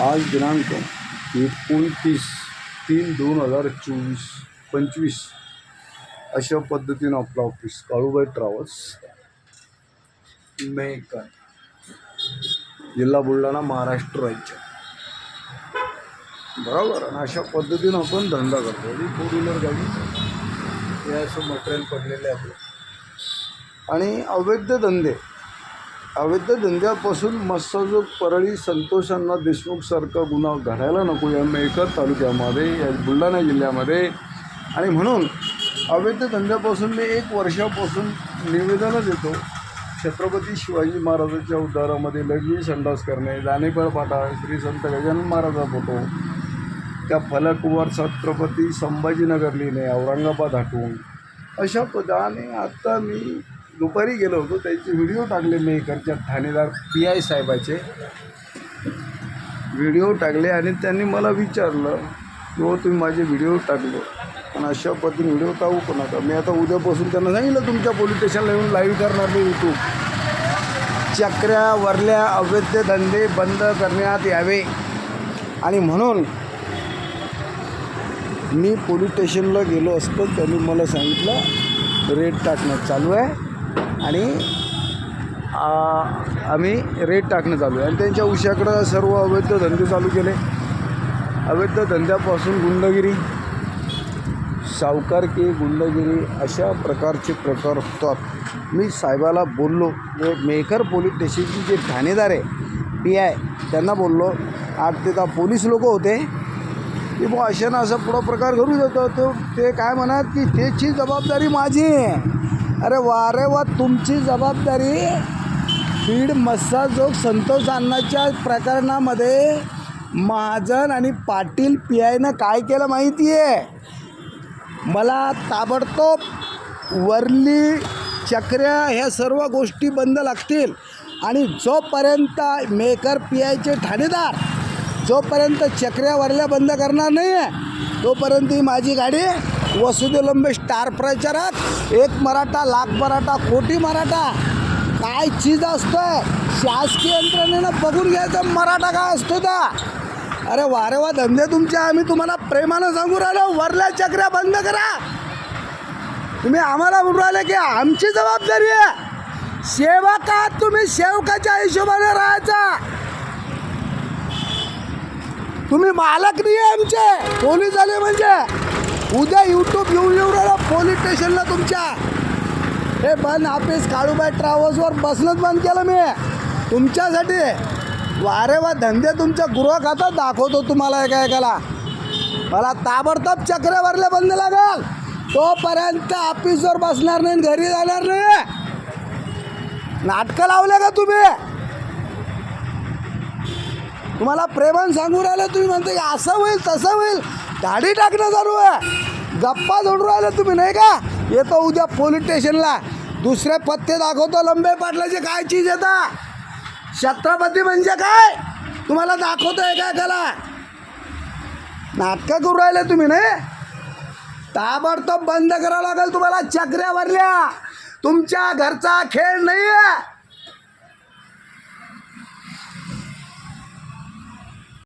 आज दिनांक एकोणतीस तीन दोन हजार चोवीस पंचवीस अशा पद्धतीनं आपलं ऑफिस काळूबाई ट्रॅव्हल्स मेकर जिल्हा बुलढाणा महाराष्ट्र राज्य. बरोबर. आणि अशा पद्धतीनं आपण धंदा करतो. ही फोर व्हीलर गाडी हे असं मटेरियल पडलेलं आहे आपलं. आणि अवैध धंदे. अवैध धंद्यापासून मत्स्यजोग परळी संतोषांना देशमुखसारखा गुन्हा घडायला नको या मेकर तालुक्यामध्ये या बुलढाणा जिल्ह्यामध्ये. आणि म्हणून अवैध धंद्यापासून मी एक वर्षापासून निवेदनं देतो छत्रपती शिवाजी महाराजांच्या उद्धारामध्ये लघवी संडास करणे दानेपळ पाटा श्री संत गजानन महाराजा फोटो त्या फलकवर छत्रपती संभाजीनगर लिहिणे औरंगाबाद हटवून. अशा पदाने आत्ता मी दुपारी गेलो होतो त्याचे व्हिडिओ टाकले मेकरच्या ठाणेदार पी आय साहेबाचे. व्हिडिओ टाकले आणि त्यांनी मला विचारलं की हो तुम्ही माझे व्हिडिओ टाकले. पण अशा पद्धतीने व्हिडिओ टाकू नका मी आता उद्यापासून त्यांना सांगितलं तुमच्या पोलीस स्टेशनला येऊन लाईव्ह करणार मी यूट्यूब चक्र्या वरल्या अवैध धंदे बंद करण्यात यावे. आणि म्हणून मी पोलीस स्टेशनला गेलो असतो त्यांनी मला सांगितलं रेट टाकणं चालू आहे. आणि आम्ही रेट टाकणं चालू आहे. आणि त्यांच्या उशाकडं सर्व अवैध धंदे चालू केले. अवैध धंद्यापासून गुंडगिरी सावकारकी गुंडगिरी अशा प्रकारचे प्रकार होतात. मी साहेबाला बोललो जे मेकर पोलीस स्टेशनचे जे ठाणेदार आहे पी आय त्यांना बोललो आज तिथं पोलीस लोक होते. की बा अशा ना असा पुढं प्रकार घडू देतो तो ते काय म्हणत की त्याची जबाबदारी माझी आहे. अरे वा रे वा तुमची जबाबदारी बीड मस्साजोग संतोष अण्णाच्या प्रकरणामध्ये महाजन आणि पाटील पी आयनं काय केलं माहिती आहे मला ताबडतोब वरली चक्र्या ह्या सर्व गोष्टी बंद लागतील. आणि जोपर्यंत मेकर पी आयचे ठाणेदार जोपर्यंत चक्र्या वरल्या बंद करणार नाही आहे तोपर्यंत ही माझी गाडी वसुदेलंबे स्टार प्रचारात एक मराठा लाख मराठा कोटी मराठा. काय चीज असतं शासकीय यंत्रणेनं बघून घ्यायचं मराठा काय असतो त्या अरे वारे वा धंदे तुमचे आम्ही तुम्हाला प्रेमानं सांगू राहिलो. वरल्या चक्र्या बंद करा. तुम्ही आम्हाला म्हणून राहिले की आमची जबाबदारी आहे. सेवका तुम्ही सेवकाच्या हिशोबाने राहायचा. तुम्ही मालक नाही आहे आमचे. पोलीस झाले म्हणजे? उद्या यूट्यूब येऊन येऊन राहिला पोलीस स्टेशनला तुमच्या. हे बंद ऑफिस काळूबाई ट्रॅव्हल्सवर बसणंच बंद केलं मी. तुमच्यासाठी वारे वा धंदे तुमच्या गृह खात्यात दाखवतो तुम्हाला एका एकाला मला ताबडतोब चक्र भरले बंद लागेल. तोपर्यंत ऑफिसवर बसणार नाही आणि घरी जाणार नाही. नाटकं लावले का तुम्ही? तुम्हाला प्रेमान सांगू राहिलं तुम्ही म्हणते की असं होईल तसं होईल. दाढी टाकणं चालू आहे. गप्पा जोडून राहिलं तुम्ही नाही का? येतो उद्या पोलीस स्टेशनला. दुसरे पत्ते दाखवतो लंबे पाटलाचे काय चीज येतात छत्रपती म्हणजे काय? तुम्हाला दाखवतो आहे काय त्याला नाटकं करू राहिले तुम्ही नाही? ताबडतोब बंद करावं लागेल तुम्हाला चक्र्या भरल्या तुमच्या घरचा खेळ नाही आहे